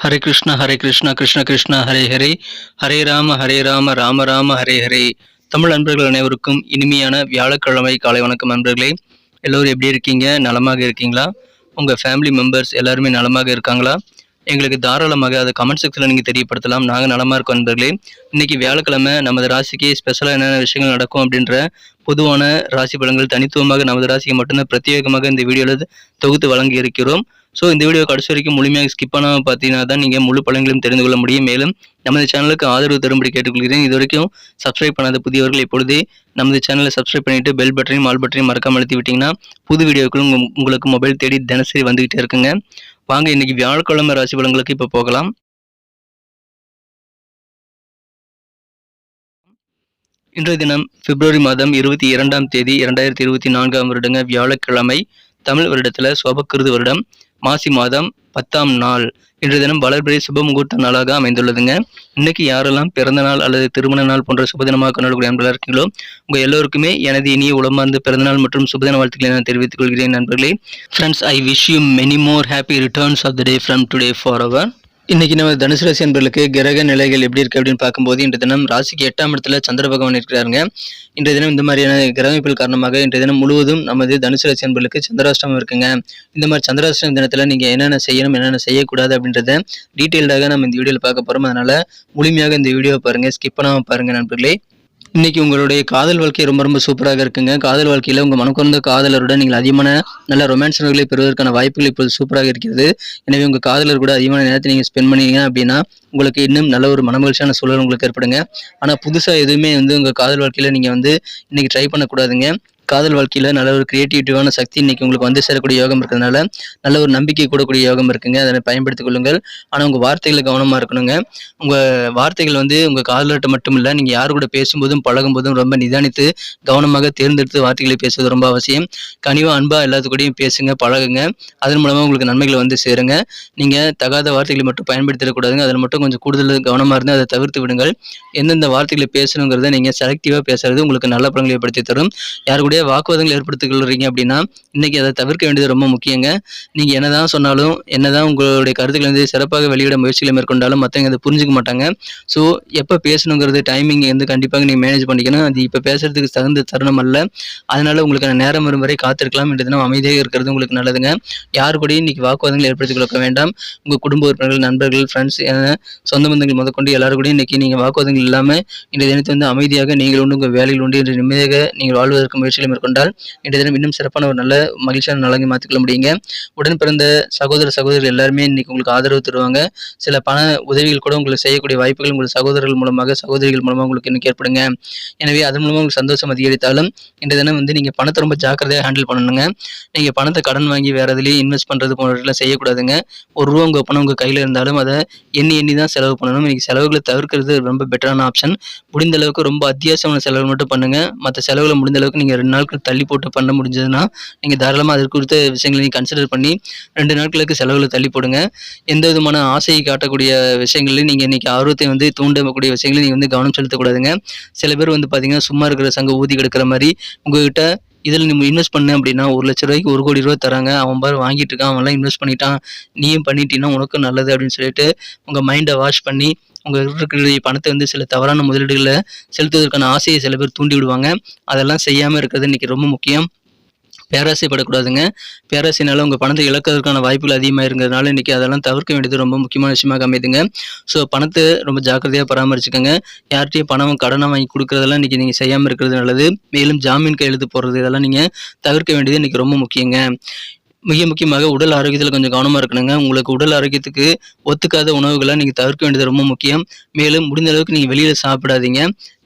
ஹரே கிருஷ்ணா ஹரே கிருஷ்ணா கிருஷ்ண கிருஷ்ண ஹரே ஹரே ஹரே ராம ஹரே ராம ராம ராம ஹரே ஹரே தமிழ் நண்பர்கள் அனைவருக்கும் இனிமையான வியாழக்கிழமை காலை வணக்கம் நண்பர்களே எல்லோரும் எப்படி இருக்கீங்க? நலமாக இருக்கீங்களா? உங்கள் ஃபேமிலி மெம்பர்ஸ் எல்லாருமே நலமாக இருக்காங்களா? எங்களுக்கு தாராளமாக அதை கமெண்ட் செக்ஷனில் நீங்கள் தெரியப்படுத்தலாம். நாங்கள் நலமாக இருக்கோம் நண்பர்களே இன்னைக்கு வியாழக்கிழமை நமது ராசிக்கு ஸ்பெஷலாக என்னென்ன விஷயங்கள் நடக்கும் அப்படின்ற பொதுவான ராசி பலன்கள் தனித்துவமாக நமது ராசிக்கு மட்டும்தான் பிரத்யேகமாக இந்த வீடியோவில் தொகுத்து வழங்கி இருக்கிறோம் ஸோ இந்த வீடியோ கடைசி வரைக்கும் முழுமையாக ஸ்கிப் பண்ணாமல் பார்த்தீங்கன்னா தான் நீங்கள் முழு பலன்களையும் தெரிந்து கொள்ள முடியும். மேலும் நமது சேனலுக்கு ஆதரவு தரும்படி கேட்டுக்கொள்கிறேன். இது வரைக்கும் சப்ஸ்கிரைப் பண்ணாத புதியவர்கள் இப்பொழுதே நமது சேனலை சப்ஸ்கிரைப் பண்ணிட்டு பெல் பட்டனையும் ஆல் பட்டனையும் மறக்காமல் அழுத்தி விட்டிங்கன்னா புது வீடியோக்களும் உங்களுக்கு மொபைல் தேடி தினசரி வந்துகிட்டே இருக்குங்க. வாங்க இன்னைக்கு வியாழக்கிழமை ராசி பலன்களுக்கு இப்போ போகலாம். இன்றைய தினம் பிப்ரவரி மாதம் இருபத்தி இரண்டாம் தேதி இரண்டாயிரத்தி இருபத்தி நான்காம் வருடங்க வியாழக்கிழமை தமிழ் வருடத்தில் சோபக்கிருது வருடம். மாசி மாதம் பத்தாம் நாள் இன்றைய தினம் வளர்பிறை சுப முகூர்த்த நாளாக அமைந்துள்ளதுங்க. இன்னைக்கு யாரெல்லாம் பிறந்த நாள் அல்லது திருமண நாள் போன்ற சுபதினமாக கொண்டாடக்கூடிய நண்பர்களாக இருக்கீங்களோ உங்கள் எல்லோருக்குமே எனது இனிய உளமார்ந்த பிறந்தநாள் மற்றும் சுபதின வாழ்த்துக்களை நான் தெரிவித்துக் கொள்கிறேன் நண்பர்களே. Friends I wish you many more happy returns of the day from today for our இன்னைக்கு நம்ம தனுசு ராசி என்பர்களுக்கு கிரக நிலைகள் எப்படி இருக்கு அப்படின்னு பார்க்கும்போது இன்றைய தினம் ராசிக்கு எட்டாம் இடத்துல சந்திர பகவான் இருக்கிறாருங்க. இன்றைய தினம் இந்த மாதிரியான கிரகமைப்புகள் காரணமாக இன்றைய தினம் முழுவதும் நமது தனுசு ராசி என்பர்களுக்கு சந்திராஷ்டமம் இருக்குங்க. இந்த மாதிரி சந்திராஷ்டம தினத்தில் நீங்கள் என்னென்ன செய்யணும் என்னென்ன செய்யக்கூடாது அப்படின்றத டீட்டெயில்டாக நம்ம இந்த வீடியோவில் பார்க்க போகிறோம் அதனால் முழுமையாக இந்த வீடியோவை பாருங்கள் ஸ்கிப் பண்ணாமல் பாருங்கள் நண்பர்களே. இன்னைக்கு உங்களுடைய காதல் வாழ்க்கை ரொம்ப ரொம்ப சூப்பராக இருக்குங்க. காதல் வாழ்க்கையில உங்க மனக்குறந்த காதலருடன் நீங்கள் அதிகமான நல்ல ரொமான்ஸ்களை பெறுவதற்கான வாய்ப்புகள் இப்போது சூப்பராக இருக்கிறது. எனவே உங்க காதலர் கூட அதிகமான நேரத்தை நீங்க ஸ்பெண்ட் பண்ணீங்க அப்படின்னா உங்களுக்கு இன்னும் நல்ல ஒரு மனமகிழ்ச்சியான சூழல் உங்களுக்கு ஏற்படுங்க. ஆனால் புதுசாக எதுவுமே வந்து உங்க காதல் வாழ்க்கையில நீங்க வந்து இன்னைக்கு ட்ரை பண்ணக்கூடாதுங்க. காதல் வாழ்க்கையில் நல்ல ஒரு கிரியேட்டிவிட்டிவான சக்தி இன்னைக்கு உங்களுக்கு வந்து சேரக்கூடிய யோகம் இருக்கிறதுனால நல்ல ஒரு நம்பிக்கை கூடக்கூடிய யோகம் இருக்குங்க. அதை பயன்படுத்திக் கொள்ளுங்கள். ஆனால் உங்கள் வார்த்தைகளை கவனமாக இருக்கணுங்க. உங்கள் வார்த்தைகள் வந்து உங்கள் காதலர்கிட்ட மட்டும் இல்லை நீங்கள் யார் கூட பேசும்போதும் பழகும்போதும் ரொம்ப நிதானித்து கவனமாக தேர்ந்தெடுத்து வார்த்தைகளை பேசுவது ரொம்ப அவசியம். கனிவாக அன்பாக எல்லாத்துக்கூடயும் பேசுங்க பழகுங்க. அதன் மூலமாக உங்களுக்கு நன்மைகளை வந்து சேருங்க. நீங்கள் தகாத வார்த்தைகளை மட்டும் பயன்படுத்திடக்கூடாதுங்க அதில் மட்டும் கொஞ்சம் கூடுதல் கவனமாக இருந்து அதை தவிர்த்து விடுங்கள். எந்தெந்த வார்த்தைகளை பேசணுங்கிறத நீங்கள் செலக்டிவாக பேசுறது உங்களுக்கு நல்ல பலன்களை ஏற்படுத்தி தரும். யார் கூட நிறைய வாக்குவாதங்கள் ஏற்படுத்திக் கொள்றீங்க அப்படின்னா இன்னைக்கு அதை தவிர்க்க வேண்டியது ரொம்ப முக்கியங்க. நீங்கள் என்னதான் சொன்னாலும் என்னதான் உங்களுடைய கருத்துக்களை வந்து சிறப்பாக வெளியிட முயற்சிகளை மேற்கொண்டாலும் மற்றவங்க அதை புரிஞ்சுக்க மாட்டாங்க. ஸோ எப்போ பேசணுங்கிறது டைமிங் வந்து கண்டிப்பாக நீங்கள் மேனேஜ் பண்ணிக்கணும். அது இப்போ பேசுறதுக்கு தகுந்த தருணம் அல்ல. அதனால உங்களுக்கு நேரம் வரும் வரை காத்திருக்கலாம். என்று தினம் அமைதியாக இருக்கிறது உங்களுக்கு நல்லதுங்க. யாரு கூடயும் இன்னைக்கு வாக்குவாதங்கள் ஏற்படுத்திக் கொள்ள வேண்டாம். உங்கள் குடும்ப உறுப்பினர்கள் நண்பர்கள் ஃப்ரெண்ட்ஸ் என சொந்த பந்தங்கள் முதற்கொண்டு எல்லாரும் கூட இன்னைக்கு நீங்கள் வாக்குவாதங்கள் இல்லாமல் இந்த தினத்தை வந்து அமைதியாக நீங்கள் உண்டு உங்கள் வேலையில் உண்டு என்று நிம்மதியாக நீங்கள் வாழ்வதற்கு முயற்சிகளை மேற்கொண்டால் இன்றைய தினம் இன்னும் சிறப்பான ஒரு நல்ல மகிழ்ச்சியான நலங்கை மாற்றிக்கொள்ள முடியுங்க. உடன் பிறந்த சகோதர சகோதரிகள் எல்லாருமே இன்னைக்கு உங்களுக்கு ஆதரவு தருவாங்க. சில பண உதவிகள் கூட உங்களுக்கு செய்யக்கூடிய வாய்ப்புகள் உங்கள் சகோதரர்கள் மூலமாக சகோதரிகள் மூலமாக உங்களுக்கு இன்னைக்கு ஏற்படுங்க. எனவே அதன் மூலமாக உங்களுக்கு சந்தோஷம் அதிகரித்தாலும் இன்றைய தினம் வந்து நீங்கள் பணத்தை ரொம்ப ஜாக்கிரதையாக ஹேண்டில் பண்ணணுங்க. நீங்கள் பணத்தை கடன் வாங்கி வேற எதுலேயும் இன்வெஸ்ட் பண்ணுறது போன்றதெல்லாம் செய்யக்கூடாதுங்க. ஒரு ரூபா உங்கள் பணம் உங்கள் கையில் இருந்தாலும் அதை எண்ணி எண்ணி தான் செலவு பண்ணணும். இன்னைக்கு செலவுகளை தவிர்க்கிறது ரொம்ப பெட்டரான ஆப்ஷன் முடிந்த அளவுக்கு ரொம்ப அத்தியாவசியமான செலவு மட்டும் பண்ணுங்க. மற்ற செலவுகளை முடிந்த அளவுக்கு நீங்கள் ரெண்டு நாட்கள் தள்ளி போட்டு பண்ண முடிஞ்சதுன்னா நீங்கள் தாராளமாக அது குறித்த விஷயங்களை நீங்கள் கன்சிடர் பண்ணி ரெண்டு நாட்களுக்கு செலவுகளை தள்ளி போடுங்க. எந்த விதமான ஆசையை காட்டக்கூடிய விஷயங்களையும் நீங்கள் இன்றைக்கி ஆர்வத்தை வந்து தூண்டக்கூடிய விஷயங்களையும் நீங்கள் வந்து கவனம் செலுத்தக்கூடாதுங்க. சில பேர் வந்து பார்த்தீங்கன்னா சும்மா இருக்கிற சங்க ஊதி கிடக்கிற மாதிரி உங்ககிட்ட இதில் நீ இன்வெஸ்ட் பண்ண அப்படின்னா ஒரு லட்ச ரூபாய்க்கு ஒரு கோடி ரூபா தராங்க. அவன் பாரு வாங்கிட்டு இருக்கான் அவன்லாம் இன்வெஸ்ட் பண்ணிட்டான். நீயும் பண்ணிட்டீங்கன்னா உனக்கும் நல்லது அப்படின்னு சொல்லிட்டு உங்கள் மைண்டை வாஷ் பண்ணி உங்கள் இருக்கிற பணத்தை வந்து சில தவறான முதலீடுகளை செலுத்துவதற்கான ஆசையை சில பேர் தூண்டி விடுவாங்க. அதெல்லாம் செய்யாமல் இருக்கிறது இன்றைக்கி ரொம்ப முக்கியம். பேராசைப்படக்கூடாதுங்க. பேராசைனால உங்கள் பணத்தை இழக்கிறதுக்கான வாய்ப்புகள் அதிகமாக இருக்கிறதுனால இன்றைக்கி அதெல்லாம் தவிர்க்க வேண்டியது ரொம்ப முக்கியமான விஷயமாக அமைதுங்க ஸோ பணத்தை ரொம்ப ஜாக்கிரதையாக பராமரிச்சுக்கோங்க. யார்கிட்டயும் பணம் கடனை வாங்கி கொடுக்குறதெல்லாம் இன்றைக்கி நீங்கள் செய்யாமல் இருக்கிறது நல்லது. மேலும் ஜாமீன் கையெழுத்து போடுறது இதெல்லாம் நீங்கள் தவிர்க்க வேண்டியது இன்றைக்கி ரொம்ப முக்கியங்க. மிக முக்கியமாக உடல் ஆரோக்கியத்தில் கொஞ்சம் கவனமாக இருக்கணுங்க. உங்களுக்கு உடல் ஆரோக்கியத்துக்கு ஒத்துக்காத உணவுகளை நீங்கள் தவிர்க்க வேண்டியது ரொம்ப முக்கியம். மேலும் முடிந்த அளவுக்கு நீங்கள் வெளியில் சாப்பிடாதீங்க.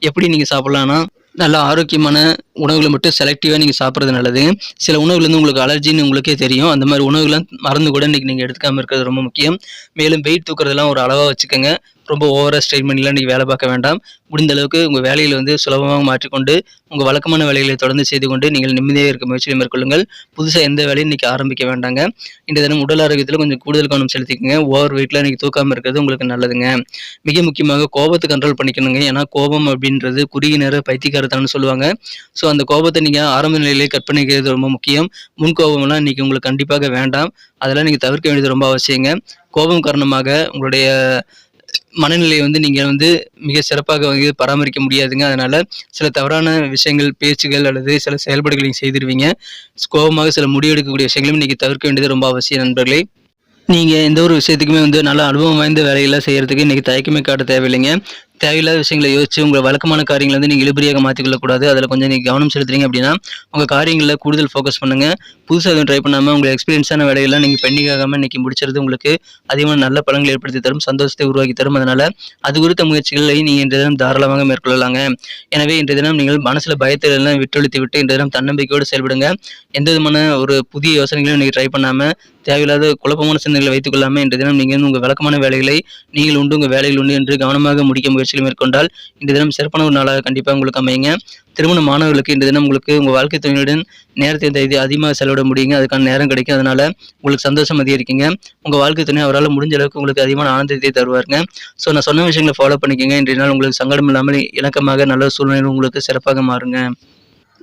எப்படி நீங்கள் சாப்பிட்லான்னா நல்ல ஆரோக்கியமான உணவுகளை மட்டும் செலக்டிவாக நீங்கள் சாப்பிட்றது நல்லது. சில உணவுலேருந்து உங்களுக்கு அலர்ஜின்னு உங்களுக்கே தெரியும். அந்த மாதிரி உணவுகள்லாம் மறந்து கூட இன்றைக்கி நீங்கள் எடுத்துக்காமல் இருக்கிறது ரொம்ப முக்கியம். மேலும் வெயிட் தூக்குறதெல்லாம் ஒரு அளவாக வச்சுக்கோங்க. ரொம்ப ஓவராக ஸ்ட்ரெயின் பண்ணிலாம் நீங்கள் வேலை பார்க்க வேண்டாம். முடிந்த அளவுக்கு உங்கள் வேலையில் வந்து சுலபமாக மாற்றிக்கொண்டு உங்கள் வழக்கமான வேலைகளை தொடர்ந்து செய்து கொண்டு நீங்கள் நிம்மதியாக இருக்க முயற்சியை மேற்கொள்ளுங்கள். புதுசாக எந்த வேலையும் இன்றைக்கி ஆரம்பிக்க வேண்டாங்க. இந்த தினம் உடல் ஆரோக்கியத்தில் கொஞ்சம் கூடுதல் கவனம் செலுத்திக்கங்க. ஓவர் வெயிட்டில் இன்றைக்கி தூக்காமல் இருக்கிறது உங்களுக்கு நல்லதுங்க. மிக முக்கியமாக கோபத்தை கண்ட்ரோல் பண்ணிக்கணுங்க. ஏன்னா கோபம் அப்படின்றது குறுகிய நேர பைத்தியக்காரத்தான்னு சொல்லுவாங்க. ஸோ அந்த கோபத்தை நீங்கள் ஆரம்ப நிலையிலே கட் பண்ணிக்கிறது ரொம்ப முக்கியம். முன் கோபம்லாம் இன்றைக்கி உங்களுக்கு கண்டிப்பாக வேண்டாம். அதெல்லாம் நீங்கள் தவிர்க்க வேண்டியது ரொம்ப அவசியங்க. கோபம் காரணமாக உங்களுடைய மனநிலையை வந்து நீங்கள் வந்து மிக சிறப்பாக வந்து பராமரிக்க முடியாதுங்க. அதனால் சில தவறான விஷயங்கள் பேச்சுகள் அல்லது சில செயல்பாடுகள் நீங்கள் செய்திருவீங்க. கோபமாக சில முடிவெடுக்கக்கூடிய விஷயங்களும் நீங்கள் தவிர்க்க வேண்டியது ரொம்ப அவசியம் நண்பர்களே. நீங்கள் எந்த ஒரு விஷயத்துக்குமே வந்து நல்ல அனுபவம் வாய்ந்த வேலையெல்லாம் செய்கிறதுக்கு இன்றைக்கி தயக்கமே காட்ட தேவையில்லைங்க. தேவையில்லாத விஷயங்களை யோசிச்சு உங்கள் வழக்கமான காரியங்களை வந்து நீங்கள் இழுபறியாக மாற்றிக்கொள்ளக்கூடாது அதில் கொஞ்சம் நீங்கள் கவனம் செலுத்துறீங்க அப்படின்னா உங்கள் காரியங்களில் கூடுதல் ஃபோக்கஸ் பண்ணுங்கள் புதுசாக எதுவும் ட்ரை பண்ணாமல் உங்கள் எக்ஸ்பீரியன்ஸான வேலையெல்லாம் நீங்கள் பெண்டிங் ஆகாமல் இன்றைக்கி முடிச்சிருது உங்களுக்கு அதிகமான நல்ல பலன்களை ஏற்படுத்தி தரும் சந்தோஷத்தை உருவாக்கி தரும். அதனால் அது குறித்த முயற்சிகளை நீங்கள் இன்றைய தினம் தாராளமாக மேற்கொள்ளலாங்க. எனவே இன்றைய தினம் நீங்கள் மனசில் பயத்தை எல்லாம் விட்டொழித்து விட்டு இன்றைய தினம் தன்னம்பிக்கையோடு செயல்படுங்க. எந்த விதமான ஒரு புதிய யோசனைகளையும் நீங்கள் ட்ரை பண்ணாமல் தேவையில்லாத குழப்பமான சிந்தனைகளை வைத்துக் கொள்ளாமல் இன்றைய தினம் நீங்கள் உங்கள் வழக்கமான வேலைகளை நீங்கள் உண்டு உங்கள் வேலைகள் உண்டு என்று கவனமாக முடிக்க முயற்சி முயற்சியில் மேற்கொண்டால் இந்த தினம் சிறப்பான ஒரு நாளாக கண்டிப்பாக உங்களுக்கு அமையுங்க. திருமண மாணவர்களுக்கு இந்த தினம் உங்களுக்கு உங்கள் வாழ்க்கை துணையுடன் நேரத்தை இந்த இது அதிகமாக செலவிட முடியுங்க. அதுக்கான நேரம் கிடைக்கும். அதனால உங்களுக்கு சந்தோஷம் அதிகரிக்குங்க. உங்கள் வாழ்க்கை துணை அவரால் முடிஞ்ச அளவுக்கு உங்களுக்கு அதிகமான ஆனந்தத்தை தருவாருங்க. ஸோ நான் சொன்ன விஷயங்களை ஃபாலோ பண்ணிக்கோங்க. இன்றைய நாள் உங்களுக்கு சங்கடம் இல்லாமல் இணக்கமாக நல்ல சூழ்நிலை உங்களுக்கு சிறப்பாக மாறுங்க.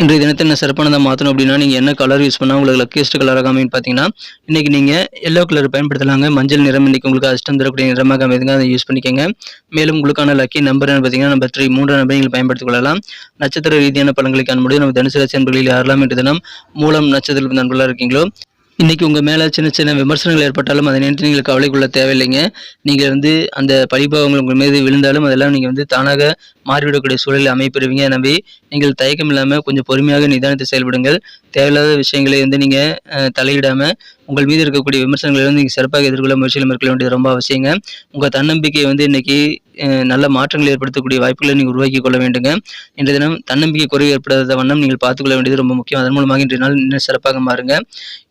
இன்றைய தினத்தை என்ன சிறப்பானதாக மாற்றணும் அப்படின்னா நீங்கள் என்ன கலர் யூஸ் பண்ணால் உங்களுக்கு லக்கியஸ்ட் கலராக அமைன்னு பார்த்தீங்கன்னா இன்றைக்கி நீங்கள் எல்லோ கலர் பயன்படுத்தலாங்க. மஞ்சள் நிறம் இன்றைக்கி உங்களுக்கு அதிர்ஷ்டம் தரக்கூடிய நிறமாக அமைதுங்க. அதை யூஸ் பண்ணிக்கோங்க. மேலும் உங்களுக்கான லக்கி நம்பர் பார்த்தீங்கன்னா நம்பர் த்ரீ மூன்று நம்பரை நீங்கள் பயன்படுத்திக் கொள்ளலாம். நட்சத்திர ரீதியான பலன்களை காணும்போது நம்ம தனுசு ராசி நண்பர்களில் யாரெல்லாம் இன்று தினம் மூலம் நட்சத்திர நண்பர்களாக இருக்கீங்களோ இன்றைக்கி உங்கள் மேலே சின்ன சின்ன விமர்சனங்கள் ஏற்பட்டாலும் அதை நினைத்து நீங்கள் கவலை கொள்ள தேவையில்லைங்க. நீங்கள் வந்து அந்த பழிபாவங்கள் உங்கள் மீது விழுந்தாலும் அதெல்லாம் நீங்கள் வந்து தானாக மாறிவிடக்கூடிய சூழலில் அமைப்பெறுவீங்க எனவே நீங்கள் தயக்கம் இல்லாமல் கொஞ்சம் பொறுமையாக நிதானத்தை செயல்படுங்கள். தேவையில்லாத விஷயங்களை வந்து நீங்கள் தலையிடாமல் உங்கள் மீது இருக்கக்கூடிய விமர்சனங்களை வந்து நீங்கள் சிறப்பாக எதிர்கொள்ள முயற்சியில் மேற்கொள்ள வேண்டியது ரொம்ப அவசியங்க. உங்கள் தன்னம்பிக்கையை வந்து இன்னைக்கு நல்ல மாற்றங்களை ஏற்படுத்தக்கூடிய வாய்ப்புகளை நீங்கள் உருவாக்கி கொள்ள வேண்டுங்க. இன்றைய தினம் தன்னம்பிக்கை குறைவு ஏற்படாத வண்ணம் நீங்கள் பார்த்துக்கொள்ள வேண்டியது ரொம்ப முக்கியம். அதன் மூலமாக இன்றைய நாள் இன்னும் சிறப்பாக மாறுங்க.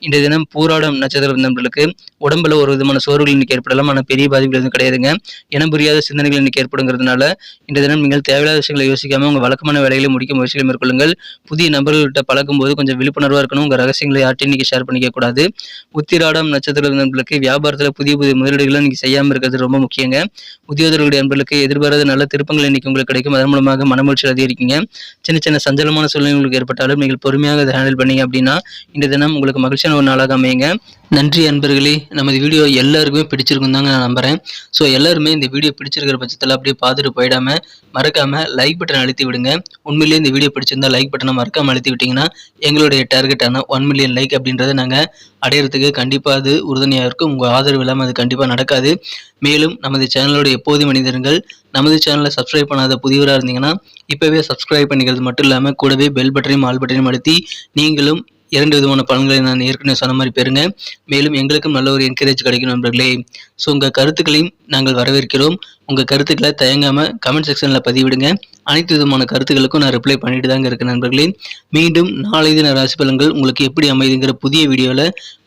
இன்றைய தினம் பூராடம் நட்சத்திர நண்பர்களுக்கு உடம்புல ஒரு விதமான சோர்வுகள் இன்னைக்கு ஏற்படலாம். ஆனால் பெரிய பாதிப்புகள் எதுவும் கிடையாதுங்க. இனம் புரியாத சிந்தனைகள் இன்னைக்கு ஏற்படுங்கிறதுனால இன்றைய தினம் நீங்கள் தேவையில்லாத விஷயங்களை யோசிக்காமல் உங்கள் வழக்கமான வேலைகளை முடிக்க முயற்சிகளை மேற்கொள்ளுங்கள். புதிய நபர்கள்கிட்ட பழக்கும் போது கொஞ்சம் விழிப்புணர்வாக இருக்கணும். உங்கள் ரகசியங்களை யார்ட்டையும் இன்னைக்கு ஷேர் பண்ணிக்க கூடாது. உத்திராடம் நட்சத்திர நண்பர்களுக்கு வியாபாரத்தில் புதிய புதிய முதலீடுகளை நீங்கள் செய்யாமல் இருக்கிறது ரொம்ப முக்கியங்க. உத்தியோகர்களுடைய நண்பர்களுக்கு எதிர்பாராத நல்ல திருப்பங்கள் இன்னைக்கு உங்களுக்கு கிடைக்கும். அதன் மூலமாக மனமொழிச்சி அதிகரிக்குங்க. சின்ன சின்ன சஞ்சலமான சூழ்நிலை உங்களுக்கு ஏற்பட்டாலும் நீங்கள் பொறுமையாக அதை ஹேண்டில் பண்ணீங்க அப்படின்னா இந்த தினம் உங்களுக்கு மகிழ்ச்சியான ஒரு நாளாக அமையுங்க. நன்றி அன்பர்களே. நமது வீடியோ எல்லாருக்குமே பிடிச்சிருக்கும் தாங்க நான் நம்புறேன். ஸோ எல்லாருமே இந்த வீடியோ பிடிச்சிருக்கிற பட்சத்தில் அப்படியே பார்த்துட்டு போயிடாம மறக்காம லைக் பட்டன் அழுத்தி விடுங்க. உண்மையிலேயே இந்த வீடியோ பிடிச்சிருந்தா லைக் பட்டனை மறக்காம அழுத்தி விட்டீங்கன்னா எங்களுடைய டார்கெட்டான ஒன் மில்லியன் லைக் அப்படின்றத நாங்கள் அடையிறதுக்கு கண்டிப்பாக அது உறுதுணையாக இருக்கும். உங்கள் ஆதரவு இல்லாமல் அது கண்டிப்பாக நடக்காது. மேலும் நமது சேனலோட எப்போதும் மனிதர்கள் நமது சேனலை சப்ஸ்கிரைப் பண்ணாத புதியவராக இருந்தீங்கன்னா இப்போவே சப்ஸ்கிரைப் பண்ணிக்கிறது மட்டும் இல்லாமல் கூடவே பெல் பட்டனையும் ஆல் பட்டனையும் அழுத்தி நீங்களும் இரண்டு விதமான பலன்களை நான் ஏற்கனவே சொன்ன மாதிரி பெறுங்க. மேலும் எங்களுக்கும் நல்ல ஒரு என்கரேஜ் கிடைக்கும் நண்பர்களே. ஸோ உங்கள் கருத்துக்களையும் நாங்கள் வரவேற்கிறோம். உங்கள் கருத்துக்களை தயங்காமல் கமெண்ட் செக்ஷனில் பதிவிடுங்க. அனைத்து விதமான கருத்துக்களுக்கும் நான் ரிப்ளை பண்ணிட்டு தாங்க இருக்கேன் நண்பர்களே. மீண்டும் நாளை தின ராசி பலன்கள் உங்களுக்கு எப்படி அமைதுங்கிற புதிய வீடியோவில்